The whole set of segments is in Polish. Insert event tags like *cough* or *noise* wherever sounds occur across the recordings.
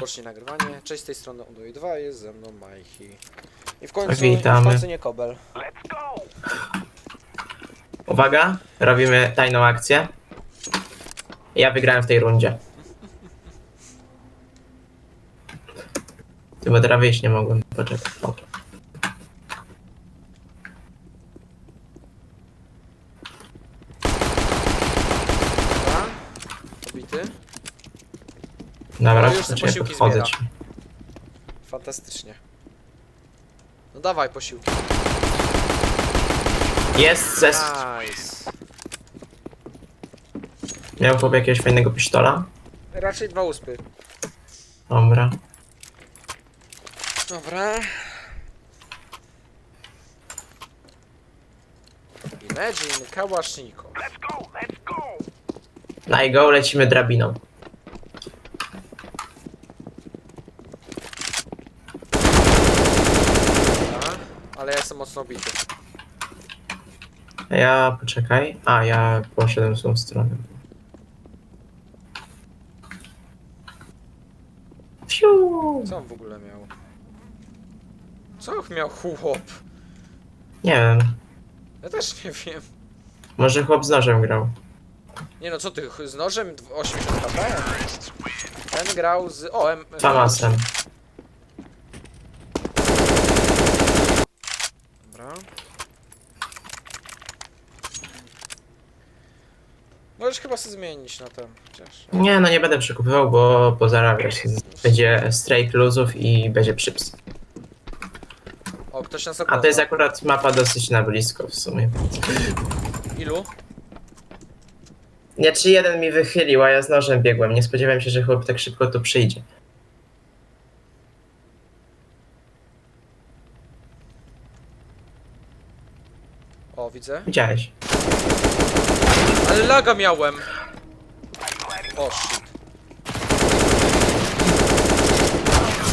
Pocznij nagrywanie. Cześć, z tej strony Udoy 2, jest ze mną Majchi. I w końcu, Witamy. w końcu nie Kobel. Uwaga, robimy tajną akcję. Ja wygrałem w tej rundzie. Bo teraz wyjść nie mogłem. Poczekaj. O. Dobra. Pobity. Dobra, No, już te posiłki podchodzę zbiera. Fantastycznie. No dawaj posiłki. Jest ze... Nice. Miał chłop jakiegoś fajnego pisztola? Raczej dwa uspy. Dobra. Dobra. Imagine Kałaszniko. Na i go lecimy drabiną. Dobra. Ale ja jestem mocno bity. Ja, poczekaj. A, ja poszedłem w tą stronę. Fiu! Co on w ogóle miał? Co miał chłop? Nie wiem. Ja też nie wiem. Może chłop z nożem grał. Nie no, co ty, z nożem dw- 80 HP? Ten grał z... O, M... Famasem. Dobra. Możesz chyba sobie zmienić na ten, chociaż... Nie, no nie będę przekupywał, bo, bo zarabiać. Będzie straight luzów i będzie przyps. O, ktoś nas A ogląda. to jest akurat mapa dosyć na blisko w sumie. Ilu? Nie, czy jeden mi wychylił, a ja z nożem biegłem. Nie spodziewałem się, że chłop tak szybko tu przyjdzie. O, widzę. Widziałeś. Ale laga miałem! O, shit.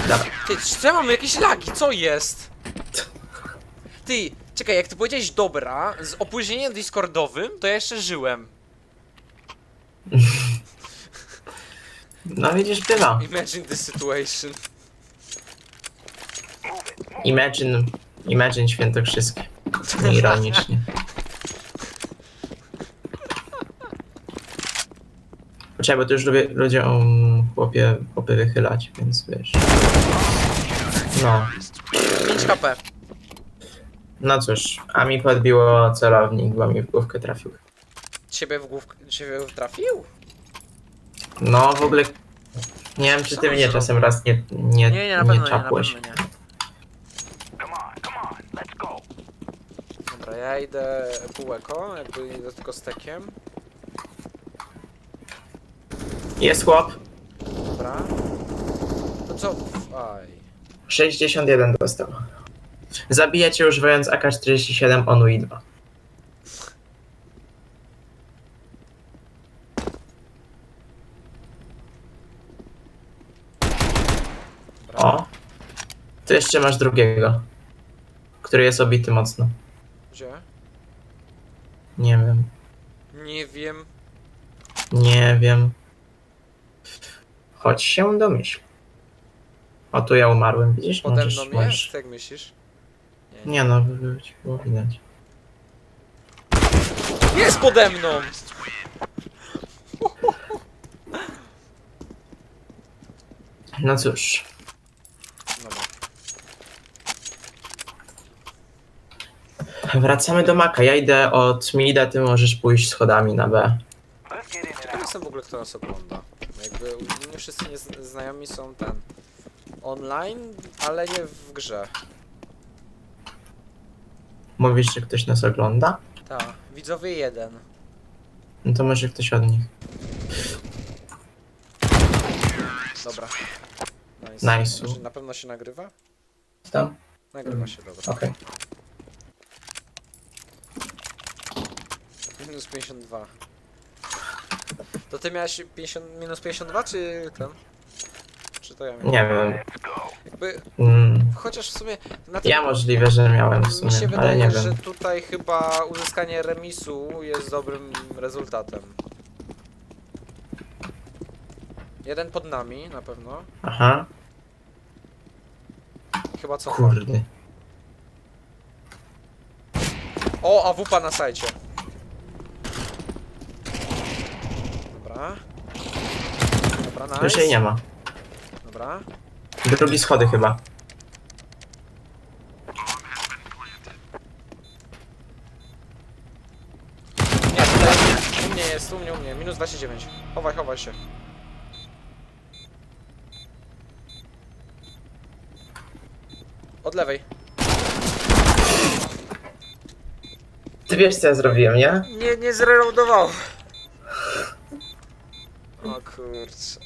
Dobra. Ty, czy ja mam jakieś lagi? Co jest? Ty, czekaj, jak ty powiedziałeś dobra, z opóźnieniem discordowym, to ja jeszcze żyłem. No widzisz, bywa. Imagine the situation. Imagine, imagine świętokrzyskie. Ironicznie. Poczekaj, bo to już lubię ludziom chłopie, chłopy wychylać, więc wiesz. No, 5 HP. no cóż, a mi podbiło celownik, bo mi w główkę trafił. Ciebie w główkę, ciebie trafił? No w ogóle, nie wiem czy Co ty on mnie zrobił? czasem raz nie, nie, Nie, nie, na pewno nie, na czapłeś. pewno nie. Dobra, ja idę półeko, jakby idę tylko stekiem. Jest chłop, Dobra. To co? Aj. 61 dostał. Zabijacie używając AK-47 ONU 2 Dobra. O! Tu jeszcze masz drugiego, który jest obity mocno. Gdzie? Nie wiem, Nie wiem. nie wiem. Chodź się domyśl. O, tu ja umarłem, widzisz? Pode Możesz, mną możesz. jest, jak myślisz? Nie, no, by- by ci było widać. Jest pode mną! No cóż, Dobra. wracamy do Maka. Ja idę od Mida, ty możesz pójść schodami na B. Nie jestem w ogóle kto nas ogląda. Jakby nie wszyscy nie zna- znajomi są ten online, ale nie w grze. Mówisz, że ktoś nas ogląda? Tak, widzowie jeden. No to może ktoś od nich. Dobra. Nice. Nice. Znaczy, Na pewno się nagrywa? Tam? Nagrywa się, dobra. Okej. Minus 52. To ty miałeś 50, minus 52 czy ten? Czy to ja miałem? Nie wiem. Jakby, Mm, chociaż w sumie na tym ja możliwe, że miałem w sumie, Mi się ale wydaje, nie że wiem. tutaj chyba uzyskanie remisu jest dobrym rezultatem. Jeden pod nami, na pewno. Aha, Chyba co? kurde. O, AWP na sajcie. Dobra. Dobra, nice. Już jej nie ma. Dobra. Drugi schody chyba. Nie, tutaj u mnie jest, u mnie, u mnie. Minus 29. Chowaj, chowaj się. Od lewej. Ty wiesz co ja zrobiłem, nie? Nie, nie zreloadował. Kurczę.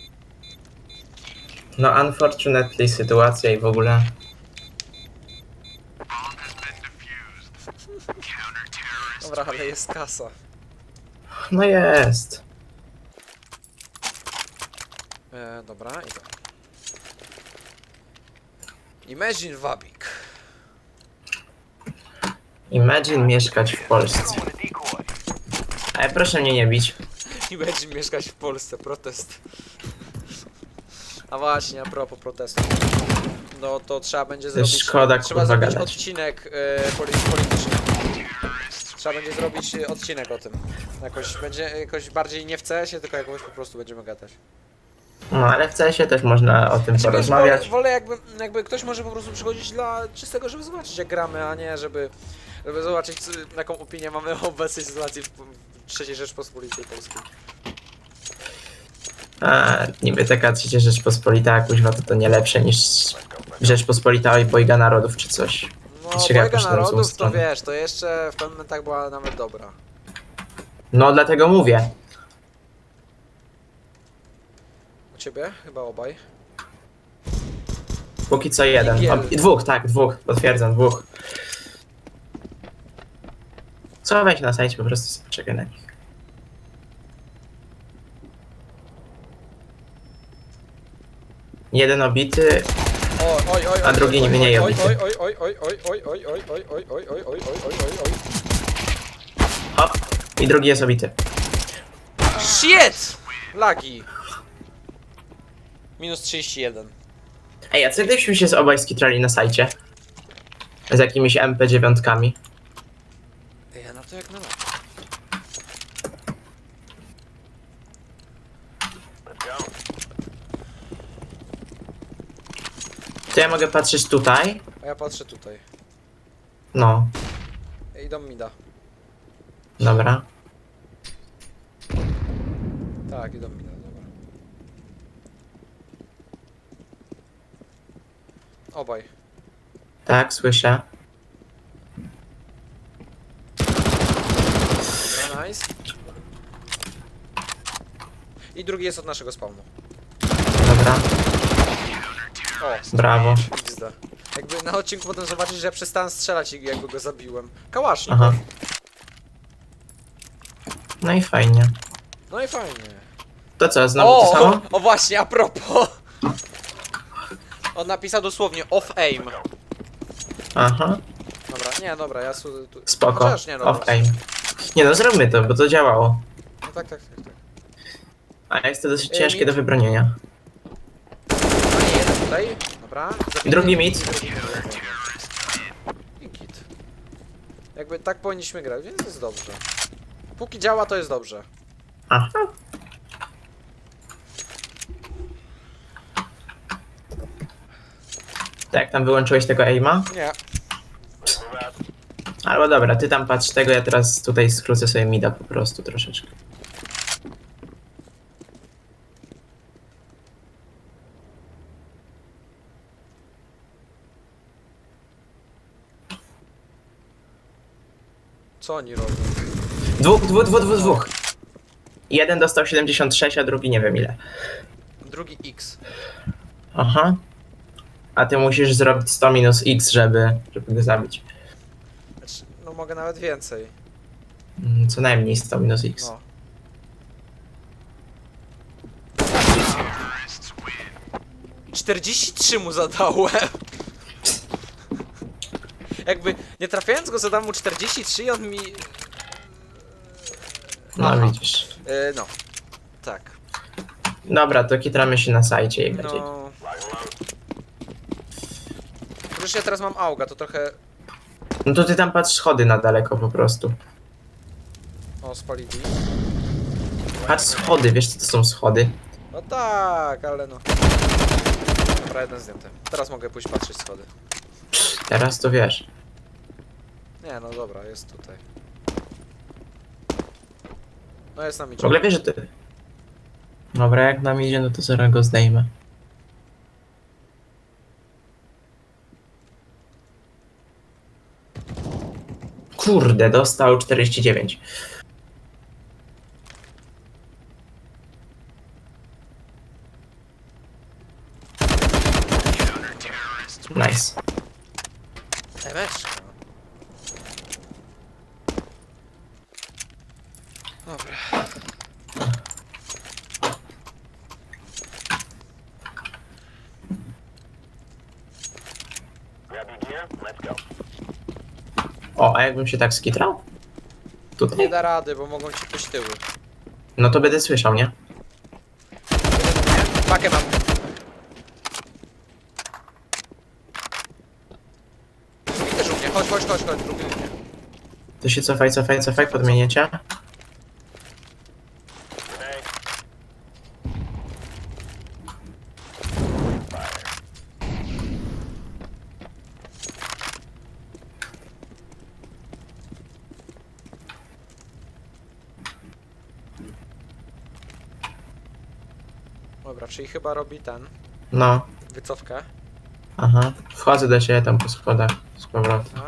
No unfortunately sytuacja i w ogóle. Dobra, ale jest kasa. No jest. E, dobra, i to. Imagine Wabik. Imagine mieszkać w Polsce. Ale proszę mnie nie bić. *laughs* Imagine mieszkać w Polsce, protest. A właśnie, a propos protestu. No to trzeba będzie zrobić. szkoda, trzeba kurwa, zrobić gadać. odcinek poli polityczny. Trzeba będzie zrobić e, odcinek o tym. Jakoś będzie jakoś bardziej nie w CS-ie, tylko jakoś po prostu będziemy gadać. No ale w CS-ie też można o tym Znaczy, wiesz, porozmawiać. Wolę, wolę jakby, jakby ktoś może po prostu przychodzić dla czystego, żeby zobaczyć jak gramy, a nie żeby, żeby zobaczyć co- jaką opinię mamy o obecnej sytuacji w III Rzeczpospolitej Polskiej. A niby taka trzecia Rzeczpospolita, kuźwa, to to nie lepsze niż Rzeczpospolita i Bojga Narodów czy coś. No, Bojga jakoś tam złą Narodów to stronę. wiesz, to jeszcze w pewnym momentach była nawet dobra. No dlatego mówię. U ciebie? Chyba obaj. Póki co jeden. Igiel. O, i dwóch, tak, dwóch. Potwierdzam, dwóch. Co weź na sajcie, po prostu poczekaj na nich. Jeden obity, Oj, oj, oj, A oj, drugi oj, mniej oj, obity. oj, oj, oj, oj, oj, oj, oj, oj, oj, oj, oj, oj, oj, oj, oj, oj, oj. hop, i drugi jest obity. Shit! Lagi. Minus 31. Ej, a co gdybyśmy się z obaj skitrali na sajcie? Z jakimiś MP9? To jak na to. To ja mogę patrzeć tutaj? A ja patrzę tutaj. No, Idą mi da. dobra. Tak, idą mi da, dobra. Obaj. Tak, słyszę. Dobra, nice. I drugi jest od naszego spawnu. Dobra, O, brawo. XD. Jakby na odcinku potem zobaczyć, że ja przestałem strzelać i jakby go zabiłem. Kałasznik. Aha. No i fajnie. No i fajnie. To co, znowu O, to samo? o właśnie, a propos. On napisał dosłownie off aim. Aha, Dobra, nie, dobra, ja su, tu... spoko. Chociaż nie, dobra. Off aim. Nie no, zróbmy to, bo to działało. No tak, tak, tak, tak. A jest to dosyć Ej, ciężkie mit. do wybronienia. No nie, jeden tutaj, dobra. zabity. Drugi mit. I drugi mit. I git. Jakby tak powinniśmy grać, więc jest dobrze. Póki działa, to jest dobrze. Aha. Tak, tam wyłączyłeś tego aima? Nie. Albo dobra, ty tam patrz tego, ja teraz tutaj skrócę sobie mida po prostu troszeczkę. Co oni robią? Dwóch, dwóch, dwóch, dwóch, dwóch. Jeden dostał 76, a drugi nie wiem ile. Drugi X. Aha. A ty musisz zrobić 100 minus x, żeby, żeby go zabić. Mogę nawet więcej. Mm, Co najmniej 100 minus x. No. Czterdzieści trzy mu zadałem. *laughs* Jakby nie trafiając go zadałem mu 43 i on mi... No Aha. widzisz. E, no. Tak. Dobra, to kitramy się na sajcie i będzie. No. Przecież ja teraz mam auga, to trochę... No to ty tam patrz schody na daleko po prostu. O, spalili. Patrz schody, wiesz co to są schody? No tak, ale no. Dobra, jeden zdjęty. Teraz mogę pójść patrzeć schody. Teraz to wiesz. Nie, no dobra, jest tutaj. No jest na. W ogóle wiesz, że ty... Dobra, jak nam idzie, no to zaraz go zdejmę. Kurde, dostał 49. Nice. Dobra. O, a jakbym się tak skitrał? Nie Tutaj? da rady, bo mogą ci pójść tyły. No to będę słyszał, nie? Pakę mam. Też u mnie. Chodź, chodź, chodź, chodź, drugi u mnie. To się cofaj, cofaj, cofaj, podmieniecie. Dobra, czyli chyba robi ten. No, Wycofkę. aha. Wchodzę do ciebie tam po schodach z powrotem.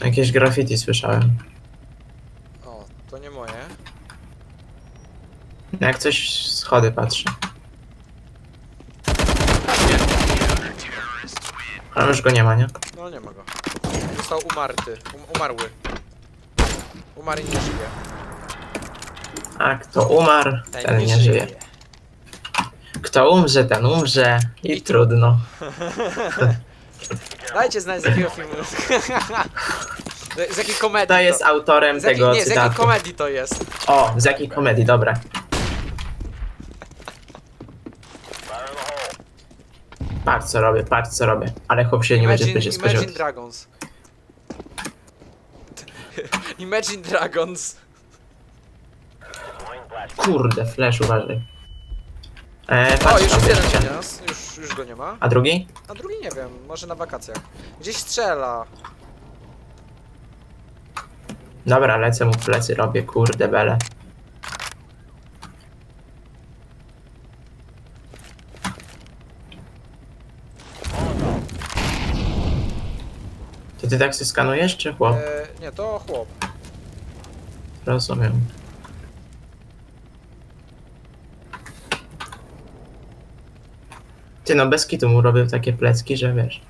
Jakieś graffiti słyszałem. O, to nie moje. Jak coś schody patrzy. Ale już go nie ma, nie? No nie ma go. Został umarty. Um, umarły. Umarł i nie żyje. A kto umarł, ten nie żyje. Kto umrze, ten umrze i trudno. *laughs* Dajcie znać z jakiego filmu. *laughs* z jakiej komedii Kto jest autorem z jakiej, tego Nie, z jakiej cytatu? komedii to jest. O, z jakiej komedii, dobra. Patrz co robię, patrz co robię. Ale chłop się nie będzie Imagine, będzie spodziewał. Imagine Dragons. *laughs* Imagine Dragons. Kurde, flash, uważaj. E, O, patrz już tam, jest jeden nas. Już, już go nie ma. A drugi? A drugi nie wiem, może na wakacjach. Gdzieś strzela. Dobra, lecę mu w plecy, robię, kurde bele. To ty tak się skanujesz, czy chłop? E, nie, to chłop. Rozumiem. Ty no, bez kitu mu robię takie plecki, że wiesz.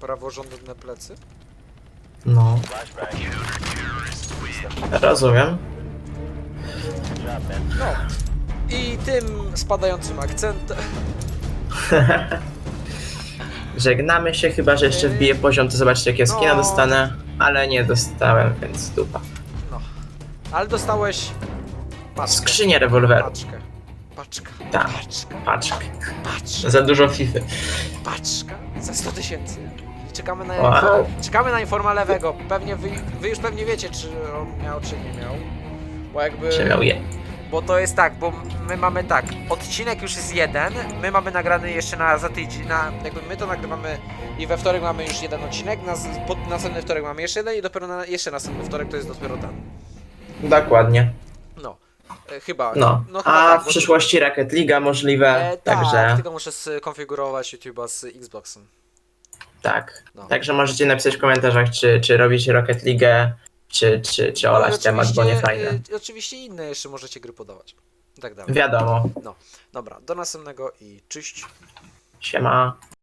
Praworządne plecy. No. Rozumiem. No. I tym spadającym akcentem. *laughs* Żegnamy się, chyba że jeszcze wbiję poziom, to zobaczcie jakie skina No. dostanę. Ale nie dostałem, więc dupa. No. Ale dostałeś. Paczkę. Skrzynię rewolweru. Paczkę. Paczka. Tak. Paczka. Paczkę. Paczka. Za dużo fify. Paczka. Za 100 tysięcy. I czekamy na Wow. Czekamy na informa lewego. Pewnie wy, wy już pewnie wiecie, czy on miał, czy nie miał. Bo jakby. Czy miał je? Bo to jest tak, bo my mamy tak, odcinek już jest jeden, my mamy nagrany jeszcze na za tydzień, na, jakby my to nagrywamy i we wtorek mamy już jeden odcinek, na, pod, następny wtorek mamy jeszcze jeden i dopiero na, jeszcze następny wtorek to jest dopiero ten. Dokładnie. No, e, chyba. No. chyba A tak, w bo- przyszłości Rocket League możliwe, E, tak, także tylko muszę skonfigurować YouTube'a z Xboxem. tak. No. Także możecie napisać w komentarzach, czy, czy robić Rocket League, czy, czy, czy olać No i temat, bo nie oczywiście, fajne. e, Oczywiście inne jeszcze możecie gry podawać. I tak dalej. Wiadomo. Dobra, do następnego i cześć. Siema.